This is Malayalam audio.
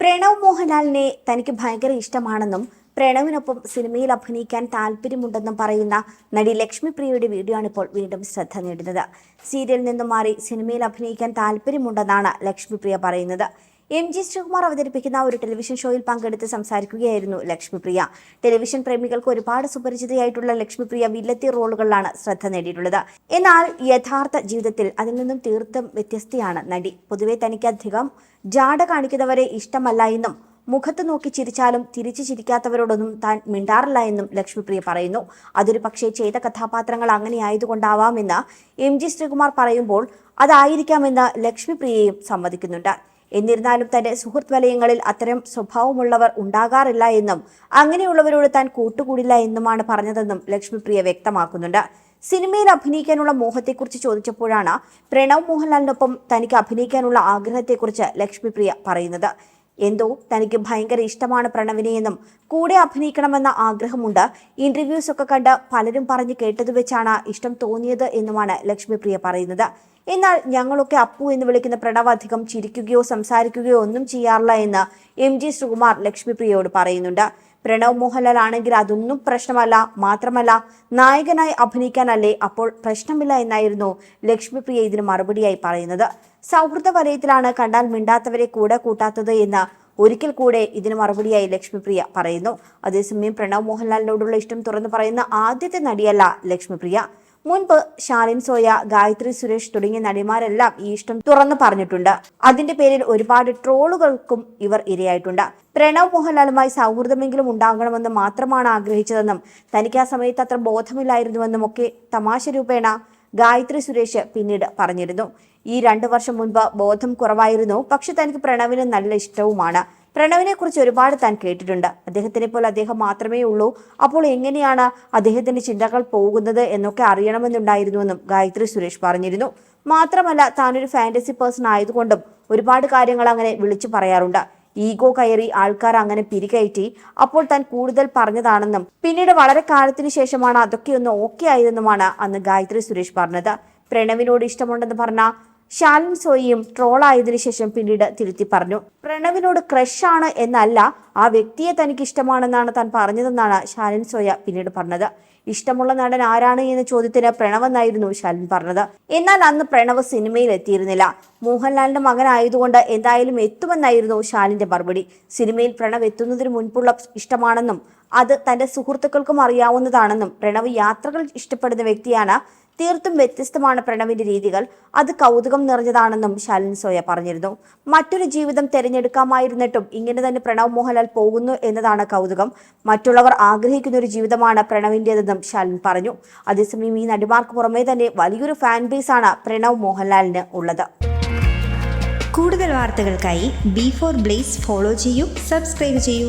പ്രണവ് മോഹൻലാലിനെ തനിക്ക് ഭയങ്കര ഇഷ്ടമാണെന്നും പ്രണവിനൊപ്പം സിനിമയിൽ അഭിനയിക്കാൻ താല്പര്യമുണ്ടെന്നും പറയുന്ന നടി ലക്ഷ്മി പ്രിയയുടെ വീഡിയോ ആണ് ഇപ്പോൾ വീണ്ടും ശ്രദ്ധ നേടുന്നത്. സീരിയലിൽ നിന്നും മാറി സിനിമയിൽ അഭിനയിക്കാൻ താല്പര്യമുണ്ടെന്നാണ് ലക്ഷ്മി പ്രിയ പറയുന്നത്. എം ജി ശ്രീകുമാർ അവതരിപ്പിക്കുന്ന ഒരു ടെലിവിഷൻ ഷോയിൽ പങ്കെടുത്ത് സംസാരിക്കുകയായിരുന്നു ലക്ഷ്മിപ്രിയ. ടെലിവിഷൻ പ്രേമികൾക്ക് ഒരുപാട് സുപരിചിതയായിട്ടുള്ള ലക്ഷ്മിപ്രിയ വില്ലത്തി റോളുകളിലാണ് ശ്രദ്ധ നേടിയിട്ടുള്ളത്. എന്നാൽ യഥാർത്ഥ ജീവിതത്തിൽ അതിൽ നിന്നും തീർത്തും വ്യത്യസ്തയാണ് നടി. പൊതുവെ തനിക്ക് അധികം ജാട കാണിക്കുന്നവരെ ഇഷ്ടമല്ല എന്നും മുഖത്ത് നോക്കി ചിരിച്ചാലും തിരിച്ചു ചിരിക്കാത്തവരോടൊന്നും താൻ മിണ്ടാറില്ല എന്നും ലക്ഷ്മിപ്രിയ പറയുന്നു. അതൊരു പക്ഷേ ചെയ്ത കഥാപാത്രങ്ങൾ അങ്ങനെ ആയതുകൊണ്ടാവാമെന്ന് എം ജി ശ്രീകുമാർ പറയുമ്പോൾ അതായിരിക്കാമെന്ന് ലക്ഷ്മിപ്രിയയും സമ്മതിക്കുന്നുണ്ട്. എന്നിരുന്നാലും തന്റെ സുഹൃത്ത് വലയങ്ങളിൽ അത്തരം സ്വഭാവമുള്ളവർ ഉണ്ടാകാറില്ല എന്നും അങ്ങനെയുള്ളവരോട് താൻ കൂട്ടുകൂടില്ല എന്നുമാണ് പറഞ്ഞതെന്നും ലക്ഷ്മിപ്രിയ വ്യക്തമാക്കുന്നുണ്ട്. സിനിമയിൽ അഭിനയിക്കാനുള്ള മോഹത്തെക്കുറിച്ച് ചോദിച്ചപ്പോഴാണ് പ്രണവ് മോഹൻലാലിനൊപ്പം തനിക്ക് അഭിനയിക്കാനുള്ള ആഗ്രഹത്തെക്കുറിച്ച് ലക്ഷ്മിപ്രിയ പറയുന്നത്. എന്തോ തനിക്ക് ഭയങ്കര ഇഷ്ടമാണ് പ്രണവിനെ എന്നും കൂടെ അഭിനയിക്കണമെന്ന ആഗ്രഹമുണ്ട്. ഇന്റർവ്യൂസ് ഒക്കെ കണ്ട് പലരും പറഞ്ഞു കേട്ടത് വെച്ചാണ് ഇഷ്ടം തോന്നിയത് എന്നുമാണ് ലക്ഷ്മിപ്രിയ പറയുന്നത്. എന്നാൽ ഞങ്ങളൊക്കെ അപ്പു എന്ന് വിളിക്കുന്ന പ്രണവ് അധികം ചിരിക്കുകയോ സംസാരിക്കുകയോ ഒന്നും ചെയ്യാറില്ല എന്ന് എം ജി ശ്രീകുമാർ ലക്ഷ്മിപ്രിയയോട് പറയുന്നുണ്ട്. പ്രണവ് മോഹൻലാൽ ആണെങ്കിൽ അതൊന്നും പ്രശ്നമല്ല മാത്രമല്ല നായകനായി അഭിനയിക്കാനല്ലേ അപ്പോൾ പ്രശ്നമില്ല എന്നായിരുന്നു ലക്ഷ്മിപ്രിയ ഇതിന് മറുപടിയായി പറയുന്നത്. സൗഹൃദ വലയത്തിലാണ് കണ്ടാൽ മിണ്ടാത്തവരെ കൂടെ കൂട്ടാത്തത് എന്ന് ഒരിക്കൽ കൂടെ ഇതിന് മറുപടിയായി ലക്ഷ്മിപ്രിയ പറയുന്നു. അതേസമയം പ്രണവ് മോഹൻലാലിനോടുള്ള ഇഷ്ടം തുറന്നു പറയുന്ന ആദ്യത്തെ നടിയല്ല ലക്ഷ്മിപ്രിയ. മുൻപ് ശാലിൻ സോയ ഗായത്രി സുരേഷ് തുടങ്ങിയ നടിമാരെല്ലാം ഈ ഇഷ്ടം തുറന്നു പറഞ്ഞിട്ടുണ്ട്. അതിന്റെ പേരിൽ ഒരുപാട് ട്രോളുകൾക്കും ഇവർ ഇരയായിട്ടുണ്ട്. പ്രണവ് മോഹൻലാലുമായി സൗഹൃദമെങ്കിലും ഉണ്ടാകണമെന്ന് മാത്രമാണ് ആഗ്രഹിച്ചതെന്നും തനിക്ക് ആ സമയത്ത് അത്ര ബോധമില്ലായിരുന്നുവെന്നും ഒക്കെ തമാശ രൂപേണ ഗായത്രി സുരേഷ് പിന്നീട് പറഞ്ഞിരുന്നു. ഈ രണ്ടു വർഷം മുൻപ് ബോധം കുറവായിരുന്നു. പക്ഷെ തനിക്ക് പ്രണവിന് നല്ല ഇഷ്ടവുമാണ്. പ്രണവിനെ കുറിച്ച് ഒരുപാട് താൻ കേട്ടിട്ടുണ്ട്. അദ്ദേഹത്തിനെ പോലെ അദ്ദേഹം മാത്രമേ ഉള്ളൂ. അപ്പോൾ എങ്ങനെയാണ് അദ്ദേഹത്തിന്റെ ചിന്തകൾ പോകുന്നത് എന്നൊക്കെ അറിയണമെന്നുണ്ടായിരുന്നുവെന്നും ഗായത്രി സുരേഷ് പറഞ്ഞിരുന്നു. മാത്രമല്ല താനൊരു ഫാന്റസി പേഴ്സൺ ആയതുകൊണ്ടും ഒരുപാട് കാര്യങ്ങൾ അങ്ങനെ വിളിച്ചു പറയാറുണ്ട്. ഈഗോ കയറി ആൾക്കാർ അങ്ങനെ പിരികയറ്റി അപ്പോൾ താൻ കൂടുതൽ പറഞ്ഞതാണെന്നും പിന്നീട് വളരെ കാലത്തിന് ശേഷമാണ് അതൊക്കെ ഒന്ന് ഓക്കെ ആയതെന്നുമാണ് അന്ന് ഗായത്രി സുരേഷ് പറഞ്ഞത്. പ്രണവിനോട് ഇഷ്ടമുണ്ടെന്ന് പറഞ്ഞ ശാലിൻ സോയിയും ട്രോളായതിനു ശേഷം പിന്നീട് തിരുത്തി പറഞ്ഞു. പ്രണവിനോട് ക്രഷാണ് എന്നല്ല ആ വ്യക്തിയെ തനിക്ക് ഇഷ്ടമാണെന്നാണ് താൻ പറഞ്ഞതെന്നാണ് ശാലിൻ സോയ പിന്നീട് പറഞ്ഞത്. ഇഷ്ടമുള്ള നടൻ ആരാണ് എന്ന ചോദ്യത്തിന് പ്രണവ് എന്നായിരുന്നു ശാലിൻ പറഞ്ഞത്. എന്നാൽ അന്ന് പ്രണവ് സിനിമയിൽ എത്തിയിരുന്നില്ല. മോഹൻലാലിന്റെ മകനായതുകൊണ്ട് എന്തായാലും എത്തുമെന്നായിരുന്നു ശാലിന്റെ മറുപടി. സിനിമയിൽ പ്രണവ് എത്തുന്നതിന് മുൻപുള്ള ഇഷ്ടമാണെന്നും അത് തന്റെ സുഹൃത്തുക്കൾക്കും അറിയാവുന്നതാണെന്നും പ്രണവ് യാത്രകൾ ഇഷ്ടപ്പെടുന്ന വ്യക്തിയാണ് തീർത്തും വ്യത്യസ്തമാണ് പ്രണവിന്റെ രീതികൾ. അത് കൗതുകം നിറഞ്ഞതാണെന്നും ശാലിൻ സോയ പറഞ്ഞിരുന്നു. മറ്റൊരു ജീവിതം തിരഞ്ഞെടുക്കാമായിരുന്നിട്ടും ഇങ്ങനെ തന്നെ പ്രണവ് മോഹൻലാൽ പോകുന്നു എന്നതാണ് കൗതുകം. മറ്റുള്ളവർ ആഗ്രഹിക്കുന്ന ഒരു ജീവിതമാണ് പ്രണവിന്റെതെന്നും ശാലിൻ പറഞ്ഞു. അതേസമയം ഈ നടിമാർക്ക് പുറമേ തന്നെ വലിയൊരു ഫാൻ ബേസാണ് പ്രണവ് മോഹൻലാലിന് ഉള്ളത്. കൂടുതൽ വാർത്തകൾക്കായി ബി ഫോർ ബ്ലേസ് ഫോളോ ചെയ്യൂ സബ്സ്ക്രൈബ് ചെയ്യൂ.